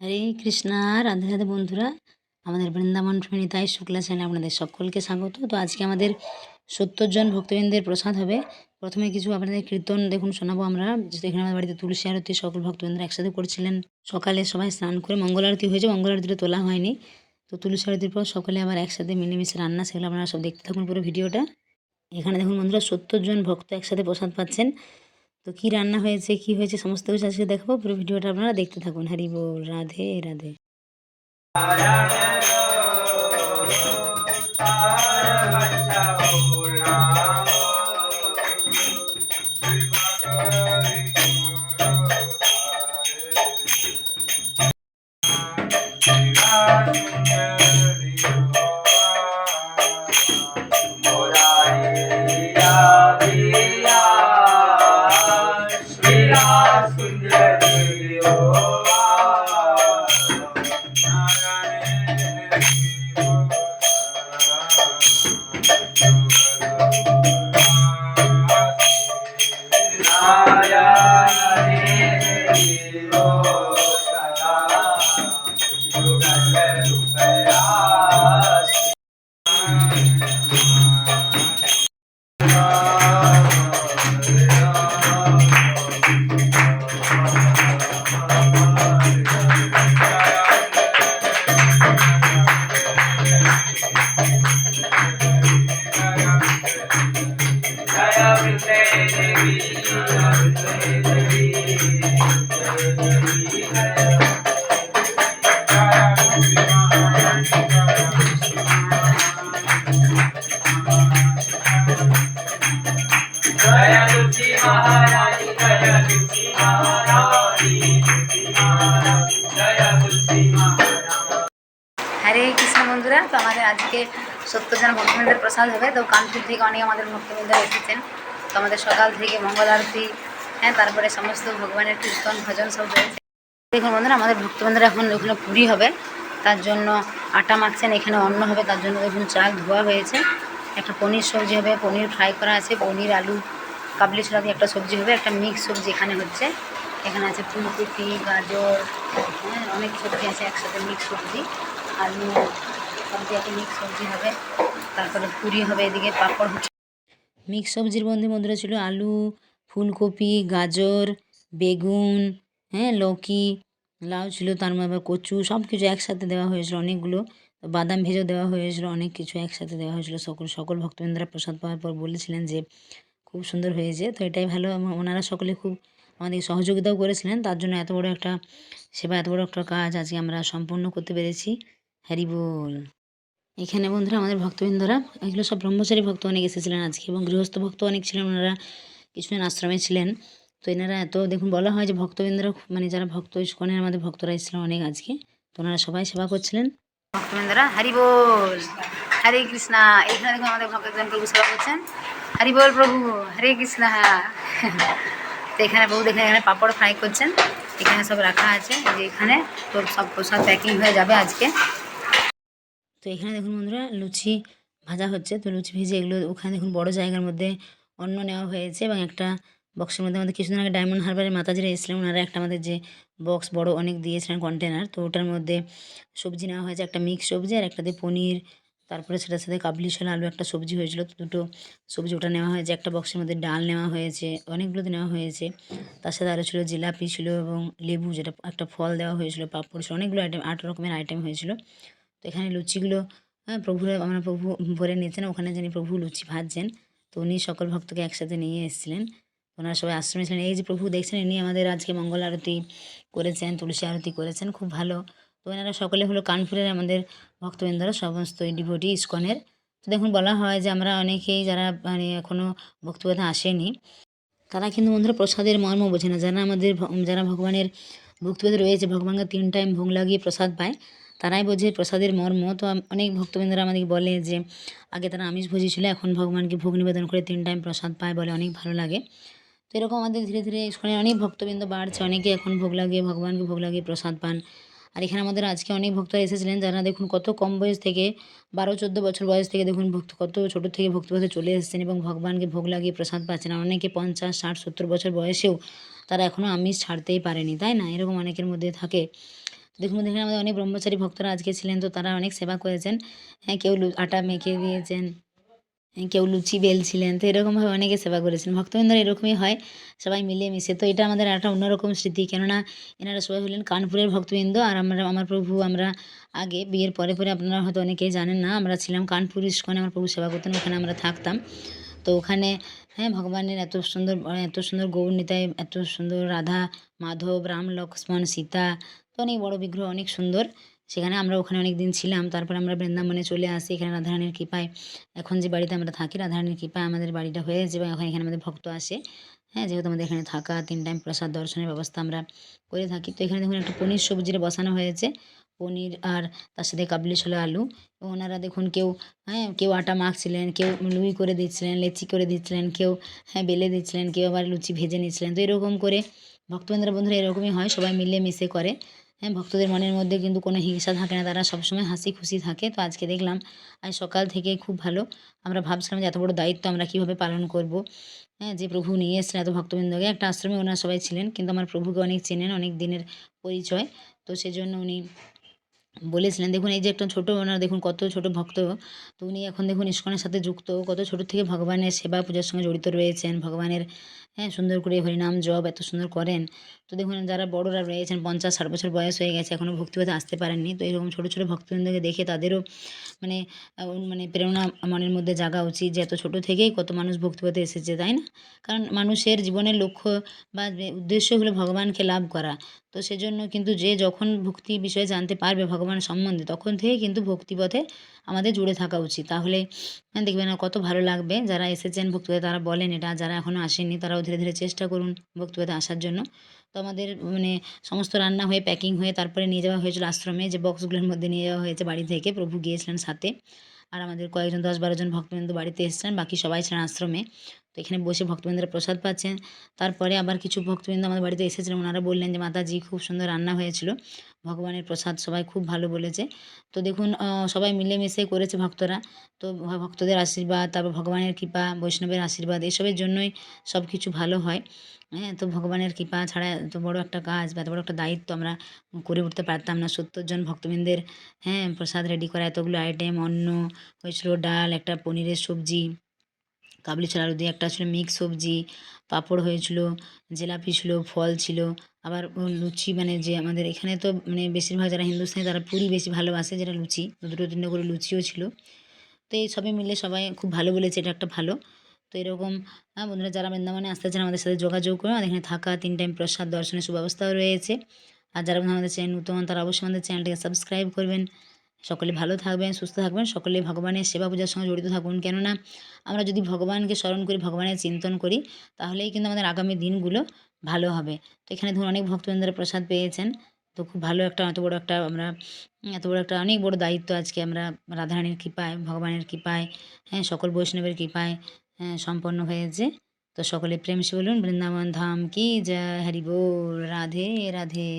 হরে কৃষ্ণা, রাধে রাধে বন্ধুরা। আমাদের বৃন্দাবন ফেনিতাই শুক্লা চ্যানেলে আপনাদের সকলকে স্বাগত। তো আজকে আমাদের সত্তর জন ভক্তবৃন্দের প্রসাদ হবে। প্রথমে কিছু আপনাদের কীর্তন দেখুন, শোনাবো আমরা। এখানে আমাদের বাড়িতে তুলসী আরতি, সকল ভক্তবৃন্দরা একসাথে করছিলেন। সকালে সবাই স্নান করে মঙ্গল আরতি হয়েছে, মঙ্গল আরতিটা তোলা হয়নি। তো তুলসী আরতির পর সকলে আবার একসাথে মিলেমিশে রান্না সেগুলো আপনারা সব দেখতে থাকুন পুরো ভিডিওটা। এখানে দেখুন বন্ধুরা সত্তর জন ভক্ত একসাথে প্রসাদ পাচ্ছেন। তো কি রান্না হয়েছে, কি হয়েছে সমস্ত কিছু আজকে দেখাবো। পুরো ভিডিওটা আপনারা দেখতে থাকুন। হরি বল, রাধে রাধে। সত্তর জন ভক্তবৃন্দের প্রসাদ হবে। তো কানপুর থেকে অনেক আমাদের ভক্তবৃন্দরা এসেছেন। তো আমাদের সকাল থেকে মঙ্গল আরতি হ্যাঁ তারপরে সমস্ত ভগবানের কীর্তন, ভজন সব রয়েছে। দেখুন বন্ধুরা, আমাদের ভক্তবৃন্দরা এখন ওখানে পুরী হবে। তার জন্য আটা মাখছেন, এখানে অন্ন হবে। তার জন্য দেখুন চাল, ধোয়া হয়েছে। একটা পনির সবজি হবে, পনির ফ্রাই করা আছে। পনির, আলু, কাবলি ছোলা দিয়ে একটা সবজি হবে, একটা মিক্স সবজি এখানে হচ্ছে। এখানে আছে ফুলকপি, গাজর হ্যাঁ অনেক সবজি আছে একসাথে মিক্স সবজি। আলু একটা মিক্স সবজি হবে, তারপরে পুরি হবে এদিকে মিক্স সবজির মধ্যে বন্ধুরা ছিল আলু, ফুলকপি, গাজর, বেগুন হ্যাঁ লৌকি, লাউ ছিল, তার মধ্যে কচু সব কিছু একসাথে দেওয়া হয়েছিল অনেকগুলো। বাদাম ভেজেও দেওয়া হয়েছিল, অনেক কিছু একসাথে দেওয়া হয়েছিল। সকল সকল ভক্তবৃন্দরা প্রসাদ পাওয়ার পর বলেছিলেন যে, খুব সুন্দর হয়েছে, তো এটাই ভালো। ওনারা সকলে খুব আমাদের সহযোগিতাও করেছিলেন। তার জন্য এত বড় একটা সেবা, এত বড় একটা কাজ আজকে আমরা সম্পূর্ণ করতে পেরেছি। হ্যারি বল। এখানে বন্ধুরা আমাদের ভক্তবৃন্দরা, এগুলো সব ব্রহ্মচারী ভক্ত অনেক এসেছিলেন আজকে এবং গৃহস্থ ভক্ত অনেক ছিলেন, ওনারা কিছুদিন আশ্রমে ছিলেন। তো এনারা এত, দেখুন, বলা হয় যে ভক্তবৃন্দরা মানে যারা ভক্ত ইস্কনের আমাদের ভক্তরা এসেছিলেন অনেক আজকে। তো ওনারা সবাই সেবা করছিলেন। ভক্তবৃন্দরা, হরি বল, হরে কৃষ্ণা এখানে দেখুন আমাদের ভক্তজন প্রভু সেবা করছেন। হরি বল প্রভু, হরে কৃষ্ণা। তো এখানে প্রভু দেখেন, এখানে পাপড় ফ্রাই করছেন। এখানে সব রাখা আছে যে এখানে, তো সব প্রসাদ প্যাকিং হয়ে যাবে আজকে। তো এখানে দেখুন বন্ধুরা, লুচি ভাজা হচ্ছে। তো লুচি ভেজে এগুলো ওখানে দেখুন বড় জায়গার মধ্যে অন্ন নেওয়া হয়েছে এবং একটা বক্সের মধ্যে আমাদের কিছুদিন আগে ডায়মন্ড হারবারের মাতাজিরা এসেছিলেন। ওনারা একটা আমাদের যে বক্স বড় অনেক দিয়েছিলেন কন্টেনার তো ওটার মধ্যে সবজি নেওয়া হয়েছে, একটা মিক্স সবজি আর একটাতে পনির, তারপরে সেটার সাথে কাবলি ছোলা আলু একটা সবজি হয়েছিল। তো দুটো সবজি ওটা নেওয়া হয়েছে, একটা বক্সের মধ্যে ডাল নেওয়া হয়েছে অনেকগুলোতে নেওয়া হয়েছে। তার সাথে আরও ছিল জিলাপি ছিল এবং লেবু, যেটা একটা ফল দেওয়া হয়েছিল, পাঁপড় ছিল, অনেকগুলো আইটেম আট রকমের আইটেম হয়েছিল। তো এখানে লুচিগুলো হ্যাঁ প্রভুরা, আমরা প্রভু ভরে নিয়েছেন ওখানে যিনি প্রভু লুচি ভাজছেন, তো উনি সকল ভক্তকে একসাথে নিয়ে এসেছিলেন। ওনারা সবাই আশ্রমে ছিলেন। এই যে প্রভু দেখছেন, ইনি আমাদের আজকে মঙ্গল আরতি করেছেন, তুলসী আরতি করেছেন, খুব ভালো। তো এনারা সকলে হলো কানপুরের আমাদের ভক্তবৃন্দরা, সমস্ত ডিভোটি ইস্কনের। তো দেখুন, বলা হয় যে আমরা অনেকেই যারা মানে এখনও ভক্তিপথে আসেনি, তারা কিন্তু বন্ধুরা প্রসাদের মর্ম বোঝে না। যারা আমাদের যারা ভগবানের ভক্তিপথে রয়েছে, ভগবানকে তিন টাইম ভোগ লাগিয়ে প্রসাদ পায় তারাই বোঝে প্রসাদের মর্ম। তো অনেক ভক্তবৃন্দরা আমাদেরকে বলে যে, আগে তারা আমিষ ভোজি ছিল এখন ভগবানকে ভোগ নিবেদন করে তিন টাইম প্রসাদ পায় বলে অনেক ভালো লাগে। তো এরকম আমাদের ধীরে ধীরে ইস্কনের অনেক ভক্তবৃন্দ বাড়ছে, অনেকে এখন ভোগ লাগিয়ে, ভগবানকে ভোগ লাগিয়ে প্রসাদ পান। আর এখানে আমাদের আজকে অনেক ভক্তরা এসেছিলেন যারা দেখুন কত কম বয়স থেকে, বারো, চোদ্দ বছর বয়স থেকে দেখুন ভক্ত, কত ছোটো থেকে ভক্তিপথে চলে এসেছেন এবং ভগবানকে ভোগ লাগিয়ে প্রসাদ পাচ্ছেন। অনেকে পঞ্চাশ, ষাট, সত্তর বছর বয়সেও তারা এখনও আমিষ ছাড়তেই পারেনি, তাই না? এরকম অনেকের মধ্যে থাকে। দেখুন এখানে আমাদের অনেক ব্রহ্মচারী ভক্তরা আজকে ছিলেন তো তারা অনেক সেবা করেছেন। হ্যাঁ কেউ আটা মেখে দিয়েছেন হ্যাঁ, কেউ লুচি বেলছিলেন তো এরকমভাবে অনেকে সেবা করেছেন। ভক্তবৃন্দরা এরকমই হয় সবাই মিলে মিশে তো এটা আমাদের একটা অন্যরকম স্মৃতি কেননা এনারা সবাই হলেন কানপুরের ভক্তবৃন্দ আর আমরা আমার প্রভু আমরা আগে বিয়ের পরে পরে আপনারা হয়তো অনেকেই জানেন না আমরা ছিলাম কানপুর ইস্কনে আমার প্রভু সেবা করতেন ওখানে আমরা থাকতাম। তো ওখানে হ্যাঁ ভগবানের এত সুন্দর এত সুন্দর গৌর নিতাই এত সুন্দর রাধা মাধব রাম লক্ষ্মণ সীতা তো অনেক বড় বিগ্রহ অনেক সুন্দর। সেখানে আমরা ওখানে অনেক দিন ছিলাম, তারপর আমরা বৃন্দাবনে চলে আসি, এখানে রাধারানীর কৃপায়। এখন যে বাড়িতে আমরা থাকি, রাধারানীর কৃপায় আমাদের বাড়িটা হয়েছে এবং এখন এখানে আমাদের ভক্ত আসে। হ্যাঁ যেহেতু আমাদের এখানে থাকা, তিন টাইম প্রসাদ দর্শনের ব্যবস্থা আমরা করে থাকি। তো এখানে দেখুন একটা পনির সবজির বসানো হয়েছে, পনির আর তার সাথে কাবলি ছোলা আলু ওনারা দেখুন কেউ হ্যাঁ কেউ আটা মাখছিলেন, কেউ লুই করে দিচ্ছিলেন, লেচি করে দিচ্ছিলেন, কেউ হ্যাঁ বেলে দিচ্ছিলেন, কেউ আবার লুচি ভেজে নিচ্ছিলেন। তো এরকম করে ভক্তবৃন্দরা বন্ধুরা এরকমই হয়, সবাই মিলে মিশে করে। হ্যাঁ ভক্তদের মনের মধ্যে কিন্তু কোনো হিংসা থাকে না। তারা সবসময় হাসি খুশি থাকে। তো আজকে দেখলাম, আজ সকাল থেকে খুব ভালো। আমরা ভাবছিলাম যে এত বড় দায়িত্ব আমরা কীভাবে পালন করব। হ্যাঁ যে প্রভু নিয়ে এসেছিলেন এত ভক্তবৃন্দকে। একটা আশ্রমে ওনারা সবাই ছিলেন, কিন্তু আমার প্রভুকে অনেক চেনেন, অনেক দিনের পরিচয়। তো সেজন্য উনি বলেছিলেন, দেখুন, এই যে একটা ছোটো ওনার, দেখুন, কত ছোট ভক্ত। তো উনি এখন, দেখুন, ইস্কনের সাথে যুক্ত। কত ছোট থেকে ভগবানের সেবা, পূজার সঙ্গে জড়িত রয়েছেন। ভগবানের হ্যাঁ সুন্দর করে হরিনাম জব এত সুন্দর করেন। তো দেখুন, যারা বড়রা রয়েছেন, পঞ্চাশ, ষাট বছর বয়স হয়ে গেছে এখনও ভক্তিপথে আসতে পারেননি। তো এরকম ছোটো ছোটো ভক্তবৃন্দকে দেখে তাদেরও মানে মানে প্রেরণা মনের মধ্যে জাগা উচিত যে, এত ছোটো থেকেই কত মানুষ ভক্তিপথে এসেছে, তাই না? কারণ মানুষের জীবনের লক্ষ্য বা উদ্দেশ্য হলো ভগবানকে লাভ করা। তো সেজন্য কিন্তু যে যখন ভক্তি বিষয়ে জানতে পারবে ভগবান সম্বন্ধে তখন থেকেই কিন্তু ভক্তিপথে আমাদের জুড়ে থাকা উচিত। তাহলে হ্যাঁ, দেখবেন কত ভালো লাগবে যারা এসেছেন ভক্তিপথে তারা বলেন এটা যারা এখনও আসেননি তারাও ধীরে ধীরে চেষ্টা করুন ভক্তিপথে আসার জন্য। তো আমাদের মানে সমস্ত রান্না হয়ে প্যাকিং হয়ে তারপরে নিয়ে যাওয়া হয়েছিল আশ্রমে যে বক্সগুলোর মধ্যে নিয়ে যাওয়া হয়েছে বাড়ি থেকে প্রভু গিয়েছিলেন সাথে। আর আমাদের কয়েকজন দশ বারোজন ভক্তবৃন্দ বাড়িতে এসেছেন বাকি সবাই ছিলেন আশ্রমে। তো এখানে বসে ভক্তবৃন্দরা প্রসাদ পাচ্ছেন। তারপরে আবার কিছু ভক্তবৃন্দ আমাদের বাড়িতে এসেছিলেন। ওনারা বললেন যে, মাতাজি, খুব সুন্দর রান্না হয়েছিল। ভগবানের প্রসাদ সবাই খুব ভালো বলেছে। তো দেখুন সবাই মিলেমিশে করেছে ভক্তরা। তো ভক্তদের আশীর্বাদ, তারপর ভগবানের কৃপা, বৈষ্ণবের আশীর্বাদ, এসবের জন্যই সব কিছু ভালো হয়। হ্যাঁ তো ভগবানের কৃপা ছাড়া এত বড় একটা কাজ বা এত বড় একটা দায়িত্ব আমরা করে উঠতে পারতাম না। সত্তর জন ভক্তবৃন্দের হ্যাঁ প্রসাদ রেডি করা, এতগুলো আইটেম অন্ন, হয়েছিল ডাল, একটা পনিরের সবজি কাবলি ছোলা দিয়ে একটা ছিল মিক্স সবজি, পাঁপড় হয়েছিল, জিলাপি ছিল, ফল ছিল, আবার লুচি মানে যে আমাদের এখানে তো মানে বেশিরভাগ যারা হিন্দুস্তানি তারা পুরি বেশি ভালোবাসে যেটা লুচি দুটো তিনটে করে লুচিও ছিল। তো এই সবই মিলে সবাই খুব ভালো বলেছে এটা একটা ভালো। তো এরকম বন্ধুরা যারা বৃন্দাবনে আসতে চান আমাদের সাথে যোগাযোগ করুন। আমাদের এখানে থাকা, তিন টাইম প্রসাদ, দর্শনের সুব্যবস্থাও রয়েছে। আর যারা আমাদের চ্যানেল নতুন, তারা অবশ্যই আমাদের চ্যানেলটিকে সাবস্ক্রাইব করবেন। সকলে ভালো থাকবেন, সুস্থ থাকবেন, সকলে ভগবানের সেবা পূজার সঙ্গে জড়িত থাকুন। কেননা, আমরা যদি ভগবানকে স্মরণ করি, ভগবানের চিন্তন করি, তাহলেই কিন্তু আমাদের আগামী দিনগুলো ভালো হবে। তো এখানে ধরুন অনেক ভক্তবৃন্দরা প্রসাদ পেয়েছেন। তো খুব ভালো একটা, এত বড় একটা আমরা, এত বড় একটা, অনেক বড় দায়িত্ব আজকে আমরা রাধারানীর কৃপায়, ভগবানের কৃপায় হ্যাঁ সকল বৈষ্ণবের কৃপায় হ্যাঁ সম্পন্ন হয়েছে। তো সকলে প্রেম সে বলুন, বৃন্দাবন ধাম কি জয়, হরি বল, রাধে রাধে।